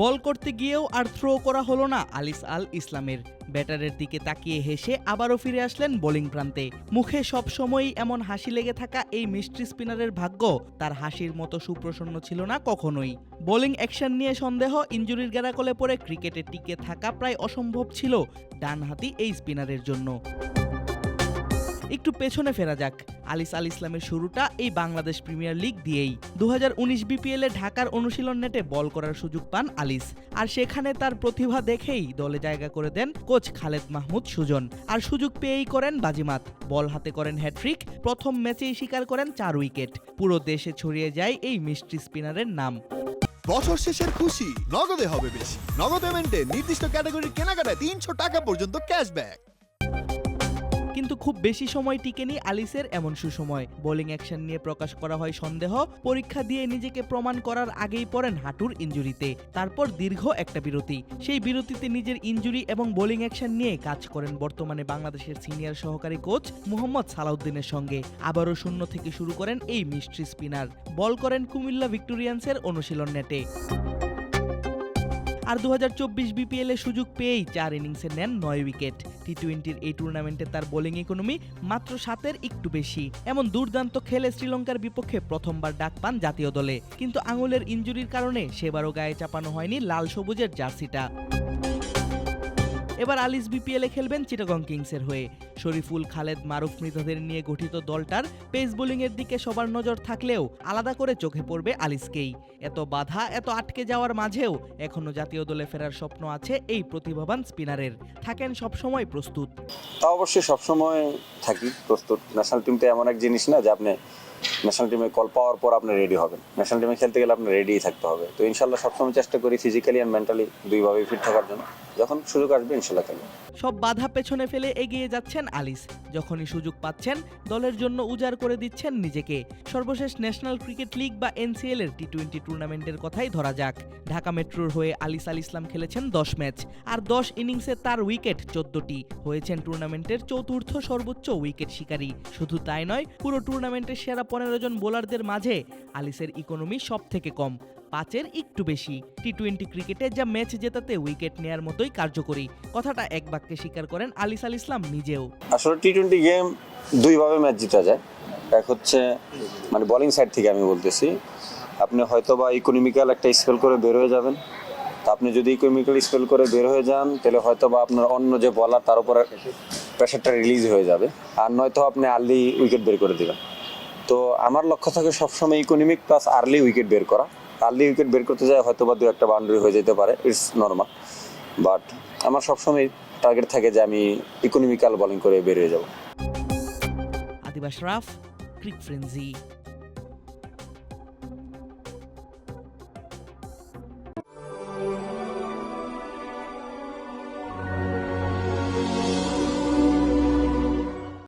বল করতে গিয়েও আর থ্রো করা হলো না আলিস আল ইসলামের। ব্যাটারের দিকে তাকিয়ে হেসে আবারও ফিরে আসলেন বোলিং প্রান্তে। মুখে সবসময়ই এমন হাসি লেগে থাকা এই মিস্ট্রি স্পিনারের ভাগ্য তার হাসির মতো সুপ্রসন্ন ছিল না কখনোই। বোলিং অ্যাকশন নিয়ে সন্দেহ ইঞ্জুরির গেরাকলে পড়ে ক্রিকেটে টিকে থাকা প্রায় অসম্ভব ছিল ডানহাতি এই স্পিনারের জন্য। একটু পেছনে ফেরা যাক। আলিস আল ইসলামের শুরুটা এই বাংলাদেশ প্রিমিয়ার লিগ দিয়েই। দু বিপিএল এ ঢাকার অনুশীলন নেটে বল করার সুযোগ পান আলিস। আর সেখানে তার প্রতিভা দেখেই দলে জায়গা করে দেন কোচ খালেদ মাহমুদ সুজন। আর সুযোগ পেয়েই করেন বাজিমাত। বল হাতে করেন হ্যাট্রিক প্রথম ম্যাচেই স্বীকার করেন চার উইকেট। পুরো দেশে ছড়িয়ে যায় এই মিষ্টি স্পিনারের নাম। বছর শেষের খুশি, নগদে হবে বেশি। নগদ পেমেন্টে নির্দিষ্ট ক্যাটাগরির কেনাকাটায় তিনশো টাকা পর্যন্ত ক্যাশব্যাক। কিন্তু খুব বেশি সময় টিকেনি আলিসের এমন সুসময়। বোলিং অ্যাকশন নিয়ে প্রকাশ করা হয় সন্দেহ, পরীক্ষা দিয়ে নিজেকে প্রমাণ করার আগেই পড়েন হাঁটুর ইঞ্জুরিতে। তারপর দীর্ঘ একটা বিরতি। সেই বিরতিতে নিজের ইঞ্জুরি এবং বোলিং অ্যাকশন নিয়ে কাজ করেন বর্তমানে বাংলাদেশের সিনিয়র সহকারী কোচ মুহম্মদ সালাউদ্দিনের সঙ্গে। আবারও শূন্য থেকে শুরু করেন এই মিস্ট্রি স্পিনার। বল করেন কুমিল্লা ভিক্টোরিয়ান্সের অনুশীলন নেটে। আর দু বিপিএল সুযোগ পেয়েই চার ইনিংসে নেন নয় উইকেট। টি টোয়েন্টির এই টুর্নামেন্টে তার বোলিং ইকোনমি মাত্র সাতের একটু বেশি। এমন দুর্দান্ত খেলে শ্রীলঙ্কার বিপক্ষে প্রথমবার ডাক পান জাতীয় দলে। কিন্তু আঙুলের ইঞ্জুরির কারণে সেবারও গায়ে চাপানো হয়নি লাল সবুজের জার্সিটা। এবার আলিস বিপিএলে খেলবেন চিটাগং কিংসের হয়ে। শরীফুল, খালেদ, মারুফ মৃতদের নিয়ে গঠিত দলটার পেস বোলিংয়ের দিকে সবার নজর থাকলেও আলাদা করে চোখে পড়বে আলিসকেই। এত বাধা, এত আটকে যাওয়ার মাঝেও এখনও জাতীয় দলে ফেরার স্বপ্ন আছে এই প্রতিভাবান স্পিনারের। থাকেন সবসময় প্রস্তুত। তা অবশ্যই সবসময় থাকি, প্রস্তুত। ন্যাশনাল টিমটা এমন এক জিনিস না যে আপনি ন্যাশনাল টিমে কল পাওয়ার পর আপনি রেডি হবেন। ন্যাশনাল টিমে খেলতে গেলে আপনার রেডিই থাকতে হবে। তো ইনশাল্লাহ সবসময় চেষ্টা করি ফিজিক্যালি অ্যান্ড মেন্টালি দুইভাবেই ফিট থাকার জন্য। যখন সুযোগ আসবে ইনশাল্লাহ খেলব। সব বাধা পেছনে ফেলে এগিয়ে যাচ্ছেন আলিস। যখনই সুযোগ পাচ্ছেন, দলের জন্য উজাড় করে দিচ্ছেন নিজেকে। সর্বশেষ ন্যাশনাল ক্রিকেট লিগ বা এনসিএল এর টি টোয়েন্টি টুর্নামেন্টের কথাই ধরা যাক। ঢাকা মেট্রোর হয়ে আলিস আল ইসলাম খেলেছেন দশ ম্যাচ। আর দশ ইনিংসে তার উইকেট চোদ্দটি। হয়েছেন টুর্নামেন্টের চতুর্থ সর্বোচ্চ উইকেট শিকারী। শুধু তাই নয়, পুরো টুর্নামেন্টের সেরা পনেরো জন বোলারদের মাঝে আলিসের ইকোনমি সব থেকে কম, পাঁচের একটু বেশি। টি টোয়েন্টি ক্রিকেটে যা ম্যাচ জেতাতে উইকেট নেয়ার মতোই কার্যকরী। কথাটা এক বাক্যে স্বীকার করেন আলিস আল ইসলাম নিজেও। আসলে টি টোয়েন্টি গেম দুইভাবে ম্যাচ জিতা যায়। এক হচ্ছে মানে বোলিং সাইড থেকে আমি বলতেছি, আপনি হয়তো বা ইকোনমিক্যাল একটা স্পেল করে বের হয়ে যাবেন। তা আপনি যদি ইকোনমিক্যাল স্পেল করে বের হয়ে যান, তাহলে হয়তো বা আপনার অন্য যে বলার তার উপরে প্রেশারটা রিলিজ হয়ে যাবে। আর নয়তো আপনি আর্লি উইকেট বের করে দিবেন। তো আমার লক্ষ্য থাকে সবসময় ইকোনমিক প্লাস আর্লি উইকেট বের করা। আর্লি উইকেট বের করতে যায় হয়তো বা দু একটা বাউন্ডারি হয়ে যেতে পারে ইটস নর্মাল বাট আমার সবসময় টার্গেট থাকে যে আমি ইকোনমিক্যাল বোলিং করে বেরিয়ে যাব। আদিবাস রাফ, ক্রিক ফ্রেন্সি।